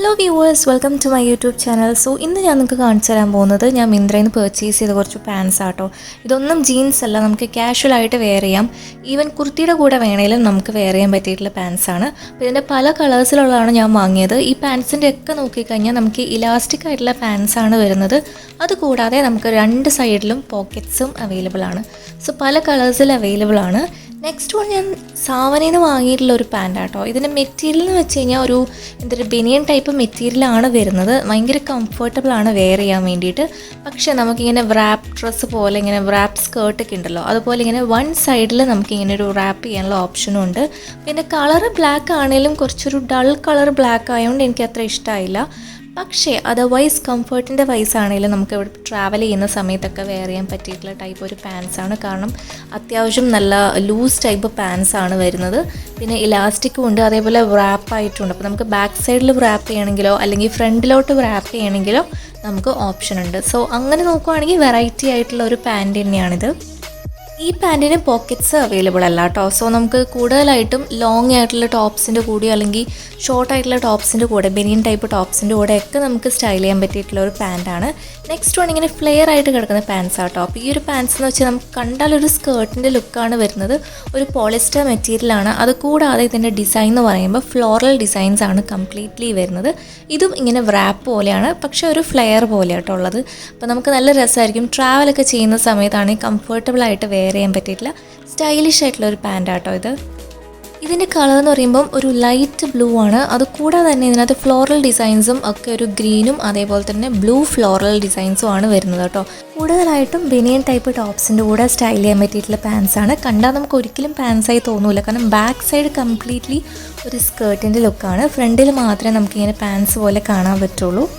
Hello viewers welcome to my YouTube channel so ഇന്ന് ഞാൻ നിങ്ങൾക്ക് കാണിച്ചു തരാൻ പോകുന്നത് ഞാൻ മിന്ത്രയിൽ നിന്ന് പർച്ചേസ് ചെയ്ത കുറച്ച് പാൻസ് ആട്ടോ. ഇതൊന്നും ജീൻസ് അല്ല നമുക്ക് കാഷ്വൽ ആയിട്ട് വെയർ ചെയ്യാം. ഈവൻ കുർത്തിയുടെ കൂടെ വേണേലും നമുക്ക് വെയർ ചെയ്യാൻ പറ്റിയിട്ടുള്ള പാൻസാണ് അപ്പോൾ ഇതിന്റെ പല കളേഴ്സിലുള്ളതാണ് ഞാൻ വാങ്ങിയത്. ഈ പാൻസിന്റെ ഒക്കെ നോക്കിക്കഴിഞ്ഞാൽ നമുക്ക് ഇലാസ്റ്റിക് ആയിട്ടുള്ള പാൻസാണ് വരുന്നത്. അതുകൂടാതെ നമുക്ക് രണ്ട് സൈഡിലും പോക്കറ്റ്സും അവൈലബിൾ ആണ്. സോ പല കളേഴ്സിൽ അവൈലബിൾ ആണ്. നെക്സ്റ്റ് വൺ ഞാൻ സാവനയിൽ നിന്ന് വാങ്ങിയിട്ടുള്ള ഒരു പാന്റ് ആട്ടോ ഇതിന്റെ മെറ്റീരിയൽ എന്ന് വെച്ച് കഴിഞ്ഞാൽ ഒരു എന്തൊരു ബനിയൻ ടൈപ്പ് മെറ്റീരിയലാണ് വരുന്നത്. ഭയങ്കര കംഫർട്ടബിൾ ആണ് വെയർ ചെയ്യാൻ വേണ്ടിയിട്ട്. പക്ഷേ നമുക്കിങ്ങനെ റാപ്പ് ഡ്രസ്സ് പോലെ ഇങ്ങനെ വ്രാപ്പ് സ്കേർട്ടൊക്കെ ഉണ്ടല്ലോ. അതുപോലെ ഇങ്ങനെ വൺ സൈഡിൽ നമുക്കിങ്ങനെ ഒരു റാപ്പ് ചെയ്യാനുള്ള ഓപ്ഷനും ഉണ്ട്. പിന്നെ കളർ ബ്ലാക്ക് ആണെങ്കിലും കുറച്ചൊരു ഡൾ കളർ ബ്ലാക്ക് ആയതുകൊണ്ട് എനിക്ക് അത്ര ഇഷ്ടമായില്ല പക്ഷേ അതർവൈസ് കംഫർട്ടിന്റെ ആണെങ്കിലും നമുക്ക് ഇവിടെ ട്രാവൽ ചെയ്യുന്ന സമയത്തൊക്കെ വെയർ ചെയ്യാൻ പറ്റിയിട്ടുള്ള ടൈപ്പ് ഒരു പാൻസ് ആണ്. കാരണം അത്യാവശ്യം നല്ല ലൂസ് ടൈപ്പ് പാൻസ് ആണ് വരുന്നത്. പിന്നെ ഇലാസ്റ്റിക്കും ഉണ്ട്. അതേപോലെ റാപ്പ് ആയിട്ടുണ്ട്. അപ്പോൾ നമുക്ക് ബാക്ക് സൈഡിൽ റാപ്പ് ചെയ്യണമെങ്കിലോ അല്ലെങ്കിൽ ഫ്രണ്ടിലോട്ട് റാപ്പ് ചെയ്യണമെങ്കിലോ നമുക്ക് ഓപ്ഷൻ ഉണ്ട്. സോ അങ്ങനെ നോക്കുവാണെങ്കിൽ വെറൈറ്റി ആയിട്ടുള്ള ഒരു പാന്റ് തന്നെയാണിത്. ഈ പാന്റിന് പോക്കറ്റ്സ് അവൈലബിൾ അല്ല കേട്ടോ സോ നമുക്ക് കൂടുതലായിട്ടും ലോങ് ആയിട്ടുള്ള ടോപ്സിന്റെ കൂടെ അല്ലെങ്കിൽ ഷോർട്ട് ആയിട്ടുള്ള ടോപ്സിന്റെ കൂടെ ബനിയൻ ടൈപ്പ് ടോപ്സിന്റെ കൂടെ ഒക്കെ നമുക്ക് സ്റ്റൈൽ ചെയ്യാൻ പറ്റിയിട്ടുള്ള ഒരു പാന്റാണ് നെക്സ്റ്റ് വൺ ഇങ്ങനെ ഫ്ലെയർ ആയിട്ട് കിടക്കുന്ന പാൻസ് ആട്ടോ അപ്പോൾ ഈ ഒരു പാൻസ് എന്ന് വെച്ചാൽ നമുക്ക് കണ്ടാൽ ഒരു സ്കേർട്ടിന്റെ ലുക്കാണ് വരുന്നത്. ഒരു പോളിസ്റ്റർ മെറ്റീരിയലാണ് അത് കൂടാതെ ഇതിന്റെ ഡിസൈൻ എന്ന് പറയുമ്പോൾ ഫ്ലോറൽ ഡിസൈൻസ് ആണ് കംപ്ലീറ്റ്ലി വരുന്നത്. ഇതും ഇങ്ങനെ റാപ്പ് പോലെയാണ്. പക്ഷേ ഒരു ഫ്ലെയർ പോലെയാട്ടോ ഉള്ളത്. അപ്പോൾ നമുക്ക് നല്ല രസമായിരിക്കും. ട്രാവലൊക്കെ ചെയ്യുന്ന സമയത്താണെങ്കിൽ കംഫർട്ടബിൾ ആയിട്ട് ചെയ്യാൻ പറ്റിയിട്ടില്ല. സ്റ്റൈലിഷ് ആയിട്ടുള്ള ഒരു പാന്റ് ആട്ടോ ഇത്. ഇതിന്റെ കളർ എന്ന് പറയുമ്പം ഒരു ലൈറ്റ് ബ്ലൂ ആണ്. അത് കൂടാതെ തന്നെ ഇതിനകത്ത് ഫ്ലോറൽ ഡിസൈൻസും ഒക്കെ ഒരു ഗ്രീനും അതേപോലെ തന്നെ ബ്ലൂ ഫ്ലോറൽ ഡിസൈൻസും ആണ് വരുന്നത് കേട്ടോ. കൂടുതലായിട്ടും ബനിയൻ ടൈപ്പ് ടോപ്സിന്റെ കൂടെ സ്റ്റൈൽ ചെയ്യാൻ പറ്റിയിട്ടുള്ള പാൻസ് ആണ്. കണ്ടാൽ നമുക്ക് ഒരിക്കലും പാൻസായി തോന്നൂല. കാരണം ബാക്ക് സൈഡ് കംപ്ലീറ്റ്ലി ഒരു സ്കേർട്ടിന്റെ ലുക്കാണ് ഫ്രണ്ടിൽ മാത്രമേ നമുക്കിങ്ങനെ പാൻസ് പോലെ കാണാൻ പറ്റുള്ളൂ.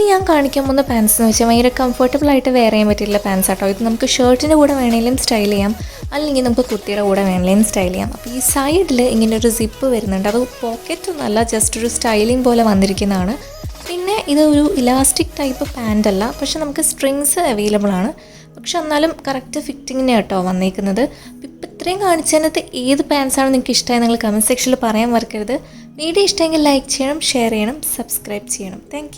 ഇനി ഞാൻ കാണിക്കാൻ പോകുന്ന പാൻസ് എന്ന് വെച്ചാൽ ഭയങ്കര കംഫർട്ടബിൾ ആയിട്ട് വെയർ ചെയ്യാൻ പറ്റിയിട്ടുള്ള പാൻസ് ആട്ടോ. ഇത് നമുക്ക് ഷർട്ടിന്റെ കൂടെ വേണമെങ്കിലും സ്റ്റൈൽ ചെയ്യാം. അല്ലെങ്കിൽ നമുക്ക് കുർത്തിയുടെ കൂടെ വേണമെങ്കിലും സ്റ്റൈൽ ചെയ്യാം. അപ്പോൾ ഈ സൈഡിൽ ഇങ്ങനെ ഒരു സിപ്പ് വരുന്നുണ്ട്. അത് പോക്കറ്റ് ഒന്നല്ല ജസ്റ്റ് ഒരു സ്റ്റൈലിംഗ് പോലെ വന്നിരിക്കുന്നതാണ്. പിന്നെ ഇത് ഒരു ഇലാസ്റ്റിക് ടൈപ്പ് പാന്റ് അല്ല. പക്ഷെ നമുക്ക് സ്ട്രിങ്സ് അവൈലബിൾ ആണ്. പക്ഷെ എന്നാലും കറക്റ്റ് ഫിറ്റിങ്ങിനെ കേട്ടോ വന്നേക്കുന്നത്. ഇപ്പം ഇത്രയും കാണിച്ചതിനകത്ത് ഏത് പാൻസാണ് നിങ്ങൾക്ക് ഇഷ്ടമായി നിങ്ങൾ കമന്റ് സെക്ഷനിൽ പറയാൻ മറക്കരുത്. വീഡിയോ ഇഷ്ടമെങ്കിൽ ലൈക്ക് ചെയ്യണം ഷെയർ ചെയ്യണം സബ്സ്ക്രൈബ് ചെയ്യണം. താങ്ക്